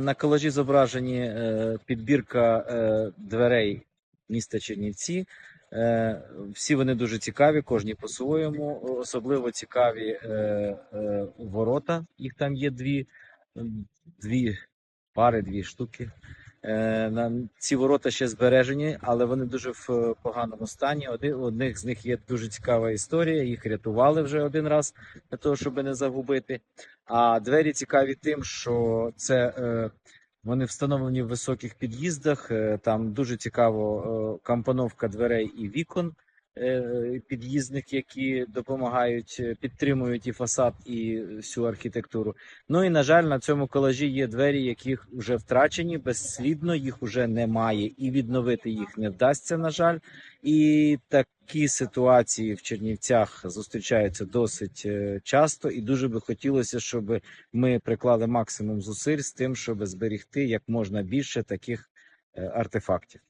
На колажі зображені е, підбірка е, дверей міста Чернівці. Е, Всі вони дуже цікаві, кожні по-своєму. Особливо цікаві е, е, ворота. Їх там є дві, дві пари, дві штуки. Е, ці ворота ще збережені, але вони дуже в е, поганому стані. Одних з них є дуже цікава історія. Їх рятували вже один раз для того, щоб не загубити. А двері цікаві тим, що це е, вони встановлені в високих під'їздах. Там дуже цікаво е, компоновка дверей і вікон е, під'їздних, які допомагають, е, підтримують і фасад, і всю архітектуру. Ну і на жаль, на цьому колажі є двері, які вже втрачені, безслідно їх вже немає, і відновити їх не вдасться. На жаль, і такі ситуації в Чернівцях зустрічаються досить е, часто, і дуже би хотілося, щоб ми приклали максимум зусиль з тим, щоб зберігти як можна більше таких артефактів.